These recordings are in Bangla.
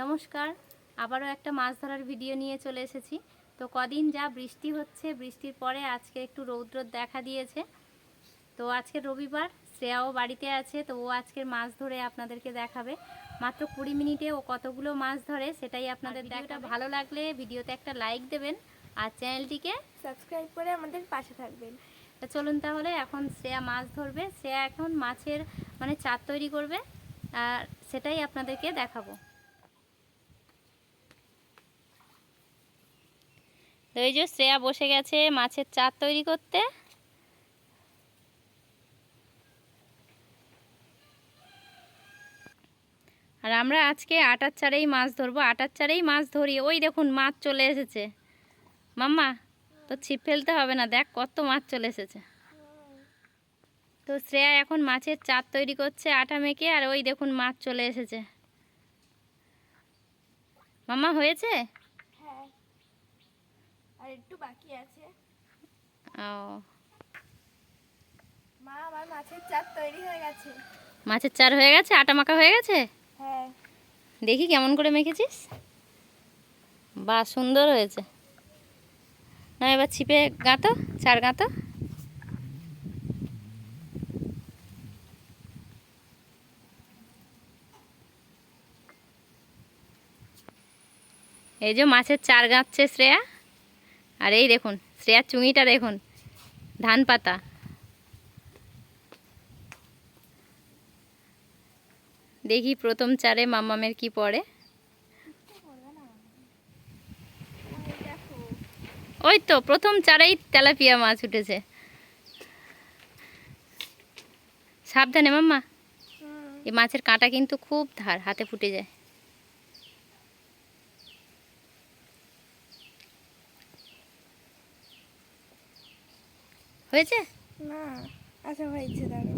নমস্কার আবারও একটা মাছ ধরার ভিডিও নিয়ে চলে এসেছি। তো কদিন যা বৃষ্টি হচ্ছে বৃষ্টির পরে আজকে একটু রৌদ্র দেখা দিয়েছে। তো আজকে রবিবার শ্রেয়াও বাড়িতে আছে তো ও আজকের মাছ ধরে আপনাদেরকে দেখাবে। মাত্র কুড়ি মিনিটে ও কতগুলো মাছ ধরে সেটাই আপনাদের ভিডিওটা ভালো লাগলে ভিডিওতে একটা লাইক দেবেন আর চ্যানেলটিকে সাবস্ক্রাইব করে আমাদের পাশে থাকবেন। তা চলুন তাহলে এখন শ্রেয়া মাছ ধরবে। শ্রেয়া এখন মাছের মানে চার তৈরি করবে আর সেটাই আপনাদেরকে দেখাবো। তো এই যে শ্রেয়া বসে গেছে মাছের চার তৈরি করতে। আর আমরা আজকে আটার চারেই মাছ ধরবো, আটার চারেই মাছ ধরি। ওই দেখুন মাছ চলে এসেছে। মাম্মা, তো ছিপ ফেলতে হবে না, দেখ কত মাছ চলে এসেছে। তো শ্রেয়া এখন মাছের চার তৈরি করছে, আটা মেখে, আর ওই দেখুন মাছ চলে এসেছে। মাম্মা, হয়েছে? হ্যাঁ আর একটু বাকি আছে। ও। মা আমার মাছের চার তৈরি হয়ে গেছে। মাছের চার হয়ে গেছে? আটা মাখা হয়ে গেছে? হ্যাঁ। দেখি কেমন করে মেখেছিস। বাহ সুন্দর হয়েছে। না এবার ছিপে গাঁতো চার গাঁতো এই যে মাছের চার গাঁচ্ছে শ্রেয়া। আর এই দেখুন শ্রেয়ার চুঙিটা দেখুন ধান পাতা। দেখি প্রথম চারে মাম্মামের কি পড়ে। ওই তো প্রথম চারেই তেলাপিয়া মাছ উঠেছে। সাবধানে মাম্মা। এই মাছের কাঁটা কিন্তু খুব ধার হাতে ফুটে যায়। হয়েছে? না আচ্ছা হয়েছে দাঁড়ো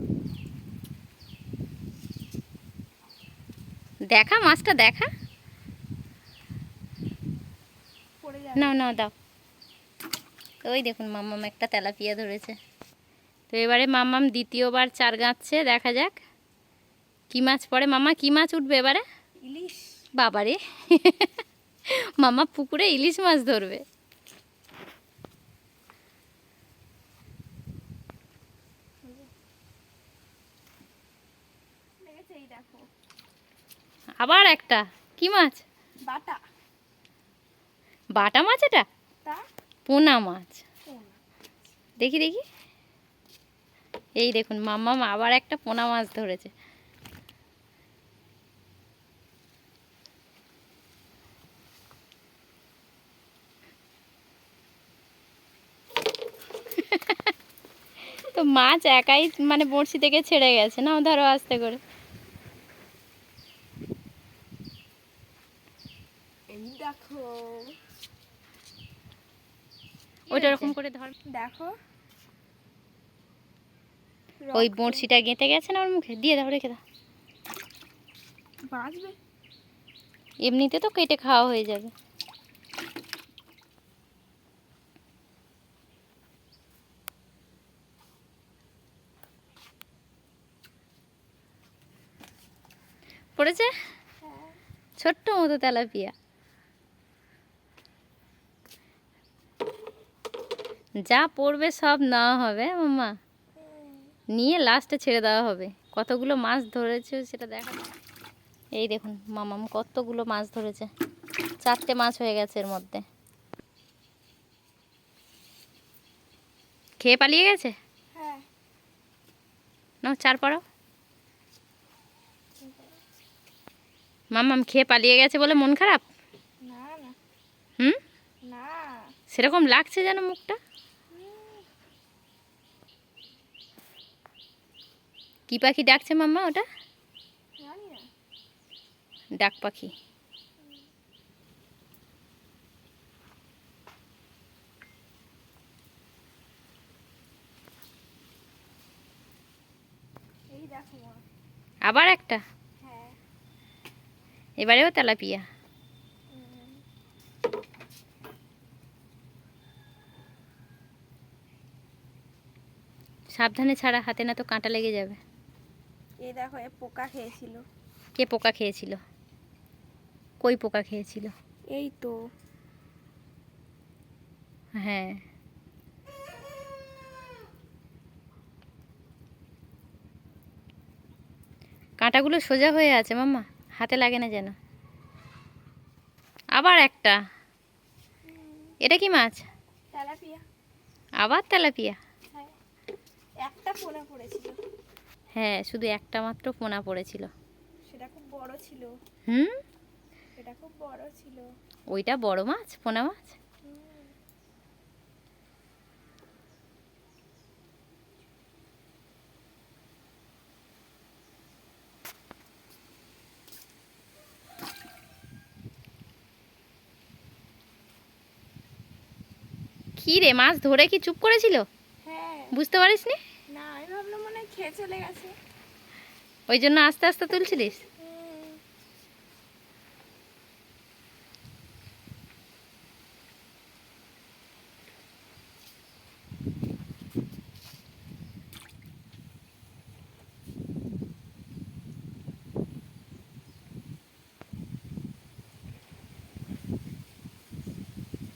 দেখা মাছটা দেখা। নাও নাও দাও। ওই দেখুন মাম্মাম একটা তেলাপিয়া ধরেছে। তো এবারে মাম্মাম দ্বিতীয়বার চার গাঁচ্ছে দেখা যাক। কি মাছ পড়ে? মামা কি মাছ উঠবে এবারে? ইলিশ। বাবারে। মামা পুকুরে ইলিশ মাছ ধরবে লেগেছে এই দেখো আবার একটা। কি মাছ? বাটা। বাটা মাছ এটা? পোনা মাছ। দেখি দেখি। এই দেখুন মাম্মাম আবার একটা পোনা মাছ ধরেছে। তো মাছ একাই মানে বড়শি থেকে ছেড়ে গেছে না? ধরো আস্তে করে। দেখো। ওইটা ওরকম করে ধর। দেখো। ওই বড়শিটা গেঁথে গেছে না ওর মুখে? দিয়ে দাও রেখে দাও। বাঁচবে? এমনিতে তো কেটে খাওয়া হয়ে যাবে। পড়েছে? হ্যাঁ। ছোট্ট মতো তেলাপিয়া। যা পড়বে সব নেওয়া হবে মাম্মা। নিয়ে লাস্টে ছেড়ে দেওয়া হবে। কতগুলো মাছ ধরেছে সেটা দেখা এই দেখুন মামাম কতগুলো মাছ ধরেছে। চারটে মাছ হয়ে গেছে এর মধ্যে। খেয়ে পালিয়ে গেছে? হ্যাঁ। না চার পড়াও। মামাম খেয়ে পালিয়ে গেছে বলে মন খারাপ? হুম? সেরকম লাগছে যেন মুখটা? কি পাখি ডাকছে মাম্মা ওটা? ডাক পাখি। আবার একটা? হ্যাঁ। এবারেও তেলাপিয়া। সাবধানে ছাড়া হাতে না তো কাঁটা লেগে যাবে। এই দেখো এ পোকা খেয়েছিল। কে পোকা খেয়েছিল? কই পোকা খেয়েছিল? এই তো। হ্যাঁ। কাঁটাগুলো সোজা হয়ে আছে মাম্মা হাতে লাগে না যেন। আবার একটা। এটা কি মাছ? তেলাপিয়া। আবার তেলাপিয়া? হ্যাঁ। একটা পোনা পড়েছিল হ্যাঁ শুধু একটা মাত্র পোনা পড়েছিল। সেটা খুব বড় ছিল। হুম? সেটা খুব বড় ছিল। ওইটা বড় মাছ পোনা মাছ? কি রে মাছ ধরে কি চুপ করেছিল? হ্যাঁ। বুঝতে পারিস নি না আমি ভাবলাম মনে হয় ওই জন্য আস্তে আস্তে তুলছিলিস?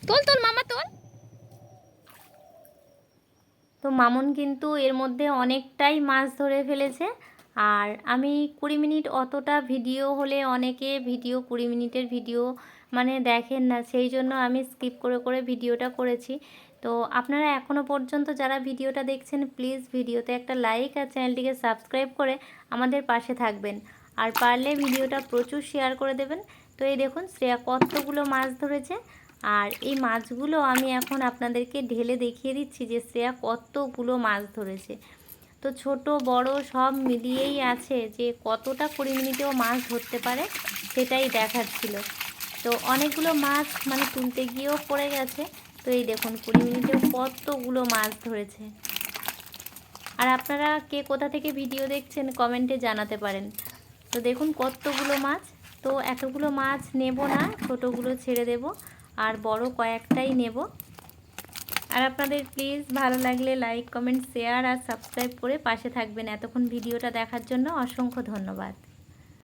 তোল তোল মামা তোল। তো মামুন কিন্তু এর মধ্যে অনেকটাই মাছ ধরে ফেলেছে। আর আমি কুড়ি মিনিট অতটা ভিডিও হলে অনেকে ভিডিও, কুড়ি মিনিটের ভিডিও মানে দেখেন না, সেই জন্য আমি স্কিপ করে করে ভিডিওটা করেছি। তো আপনারা এখনও পর্যন্ত যারা ভিডিওটা দেখছেন, প্লিজ ভিডিওতে একটা লাইক আর চ্যানেলটিকে সাবস্ক্রাইব করে আমাদের পাশে থাকবেন। আর পারলে ভিডিওটা প্রচুর শেয়ার করে দেবেন। তো এই দেখুন, শ্রেয়া কতগুলো মাছ ধরেছে। আর এই মাছগুলো আমি এখন আপনাদেরকে ঢেলে দেখিয়ে দিচ্ছি যে শ্রেয়া কতগুলো মাছ ধরেছে। তো ছোট, বড় সব মিলিয়েই আছে যে কতটা কুড়ি মিনিটেও মাছ ধরতে পারে সেটাই দেখাচ্ছিল। তো অনেকগুলো মাছ মানে তুলতে গিয়েও পড়ে গেছে। তো এই দেখুন কুড়ি মিনিটেও কতগুলো মাছ ধরেছে। আর আপনারা কে কোথা থেকে ভিডিও দেখছেন কমেন্টে জানাতে পারেন। তো দেখুন কতগুলো মাছ। তো এতগুলো মাছ নেব না, ছোটোগুলো ছেড়ে দেব। আর বড় কয়েকটাই নেব। আর আপনাদের প্লিজ ভালো লাগলে লাইক কমেন্ট শেয়ার আর সাবস্ক্রাইব করে পাশে থাকবেন এতক্ষণ ভিডিওটা দেখার জন্য অসংখ্য ধন্যবাদ।